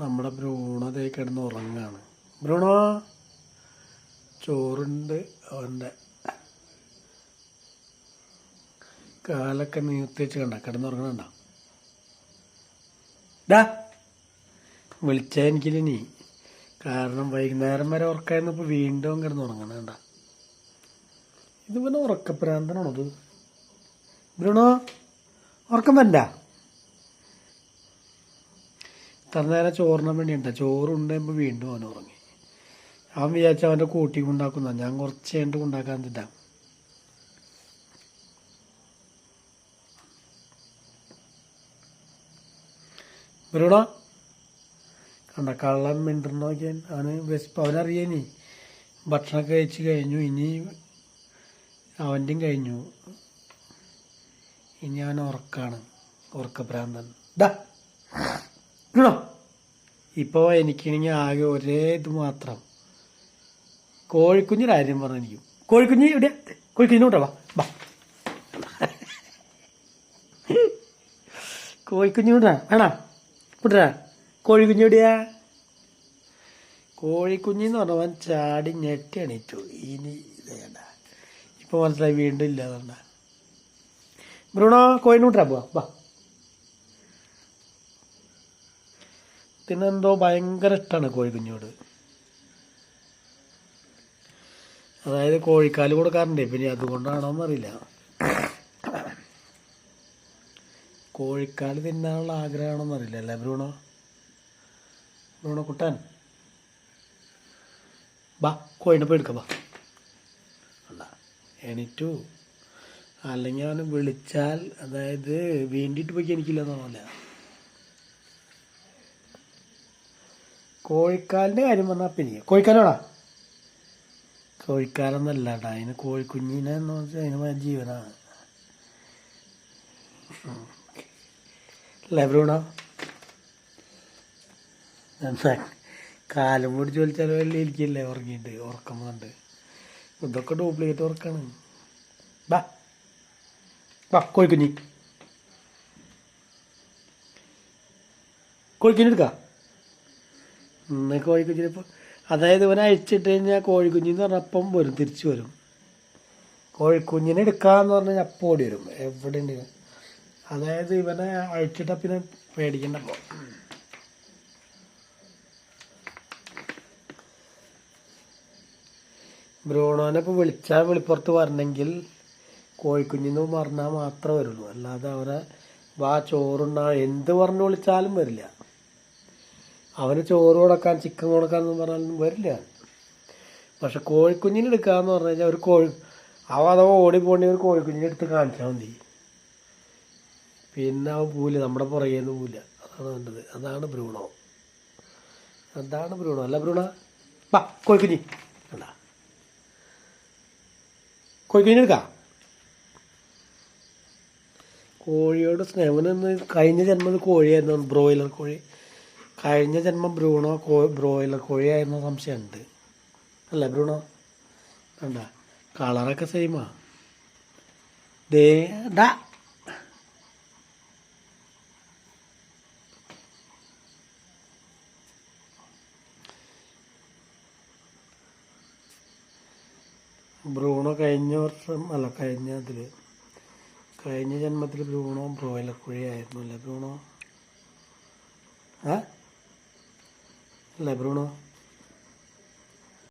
നമ്മുടെ ബ്രൂണതേ കിടന്ന് ഉറങ്ങാണ്. ബ്രൂണോ? ചോറുണ്ട് അവന്റെ. കാലൊക്കെ നീത്തിച്ച് കണ്ട കിടന്നുറങ്ങണണ്ട ഡാ വിളിച്ചാ എനിക്കില്ല നീ. കാരണം വൈകുന്നേരം വരെ ഉറക്കായിരുന്നപ്പോൾ വീണ്ടും കിടന്നുറങ്ങണണ്ട ഇത് പിന്നെ ഉറക്കപ്രാന്തനാണത് ബ്രൂണോ ഉറക്കം വരണ്ട. ഇത്ര നേരം ചോറിന് വേണ്ടി ഉണ്ടാ വീണ്ടും അവൻ ഉറങ്ങി. അവൻ വിചാരിച്ച അവന്റെ കൂട്ടി ഉണ്ടാക്കുന്ന ഞാൻ കുറച്ച് കഴിഞ്ഞിട്ട് ഉണ്ടാക്കാൻ തിട്ടാം ഇവരോടാ കണ്ട കള്ളൻ മിണ്ടർ നോക്കിയാൻ. അവന് വിശപ്പ്. അവനറിയാനി. ഭക്ഷണം കഴിച്ച് കഴിഞ്ഞു. ഇനി അവന്റെയും കഴിഞ്ഞു. ഇനി അവൻ ഉറക്കാണ്. ഉറക്കഭ്രാന്തൻ. ഡാ ഇങ്ങടോ. ഇപ്പോൾ എനിക്കാണെങ്കിൽ ആകെ ഒരേ ഇത് മാത്രം. കോഴിക്കുഞ്ഞിന്റെ കാര്യം പറഞ്ഞിരിക്കും. കോഴിക്കുഞ്ഞ് ഇവിടെ കോഴിക്കുഞ്ഞിന് വിട്ടോ വാ വാ. കോഴിക്കുഞ്ഞ് വിടാ വേണോ? വിട്ടാ കോഴിക്കുഞ്ഞ് എവിടെയാ? കോഴിക്കുഞ്ഞെന്ന് പറഞ്ഞവൻ ചാടി ഞെട്ടി എണീറ്റു. ഇനി വേണ്ട. ഇപ്പോൾ മനസ്സിലായി വീണ്ടും ഇല്ലാതെ. ബ്രൂണോ കോഴിനൂട്ടാ പോവാ വാ. പിന്നെന്തോ ഭയങ്കര ഇഷ്ടമാണ് കോഴിക്കുഞ്ഞോട് അതായത് കോഴിക്കാൽ കൊടുക്കാറുണ്ട്. പിന്നെ അതുകൊണ്ടാണോ എന്നറിയില്ല കോഴിക്കാൽ തിന്നാനുള്ള ആഗ്രഹമാണോ എന്നറിയില്ല അല്ലേ ബ്രൂണോ? ബ്രൂണോ കുട്ടൻ? ബാ കോഴിനെ പോയി എടുക്കാം ബാ. എണീറ്റു. അല്ലെങ്കിൽ അവന് വിളിച്ചാൽ അതായത് വേണ്ടിയിട്ട് പോയി എനിക്കില്ല എന്നല്ല കോഴിക്കാലിന്റെ കാര്യം പറഞ്ഞാൽ പിന്നെ. കോഴിക്കാലോടാ കോഴിക്കാലൊന്നല്ല കേട്ടോ അതിന് കോഴിക്കുഞ്ഞിനെ എന്ന് വെച്ചാൽ അതിന് ജീവനാണ് അല്ലേ ബ്രൂണോ എന്താ? കാലം കൂടി ചോദിച്ചാൽ വലിയ ഇരിക്കില്ലേ ഉറങ്ങിയിട്ട്? ഉറക്കം ഇതൊക്കെ ഡ്യൂപ്ലിക്കേറ്റ് ഉറക്കാണ്. ബാ. ബാ കോഴിക്കുഞ്ഞി. കോഴിക്കുഞ്ഞി എടുക്കാം കോഴിക്കുഞ്ഞിന് ഇപ്പോൾ അതായത് ഇവനെ അഴിച്ചിട്ട് കഴിഞ്ഞാൽ കോഴിക്കുഞ്ഞിന്ന് പറഞ്ഞാൽ അപ്പം വരും തിരിച്ചു വരും. കോഴിക്കുഞ്ഞിനെ എടുക്കാന്ന് പറഞ്ഞാൽ അപ്പം ഓടി വരും. എവിടെ ഉണ്ട് അതായത് ഇവനെ അഴിച്ചിട്ട പിന്നെ പേടിക്കണ്ടപ്പോൾ ബ്രൂണോനെ ഇപ്പോൾ വിളിച്ചാൽ വെളിപ്പുറത്ത് വരണമെങ്കിൽ കോഴിക്കുഞ്ഞിന്ന് പറഞ്ഞാൽ മാത്രമേ വരുള്ളൂ. അല്ലാതെ അവരെ വാ ചോറുണ്ടാ എന്ത് പറഞ്ഞു വിളിച്ചാലും വരില്ല. അവന് ചോറ് കൊടുക്കാൻ ചിക്കൻ കൊടുക്കാൻ എന്ന് പറഞ്ഞാലും വരില്ല. പക്ഷെ കോഴിക്കുഞ്ഞിനെ എടുക്കാന്ന് പറഞ്ഞു കഴിഞ്ഞാൽ ഒരു കോഴി അവ അഥവാ ഓടിപ്പോണ്ടി ഒരു കോഴിക്കുഞ്ഞിനെ എടുത്ത് കാണിച്ചാൽ മതി. പിന്നെ അവൻ പൂല നമ്മുടെ പുറകെ നിന്ന് പൂല അതാണ് വേണ്ടത്. അതാണ് ഭ്രൂണോ. അതാണ് ഭ്രൂണോ. അല്ല ഭ്രൂണ വാ കോഴിക്കുഞ്ഞി. അല്ല കോഴിക്കുഞ്ഞിനെ എടുക്കാം. കോഴിയോട് സ്നേഹം കഴിഞ്ഞ ജന്മത്തിൽ കോഴിയായിരുന്നു ബ്രോയിലർ കോഴി. കഴിഞ്ഞ ജന്മം ബ്രൂണോ കോ ബ്രോയിലർ കോഴിയായിരുന്ന സംശയമുണ്ട്. അല്ലേ ബ്രൂണോ? വേണ്ട. കളറൊക്കെ സെയിമാ ദേ ബ്രൂണോ കഴിഞ്ഞ വർഷം അല്ല കഴിഞ്ഞ ഇതിൽ കഴിഞ്ഞ ജന്മത്തിൽ ബ്രൂണോ ബ്രോയിലർ കോഴിയായിരുന്നു അല്ലേ ബ്രൂണോ? ഏ അല്ലേ ബ്രൂണോ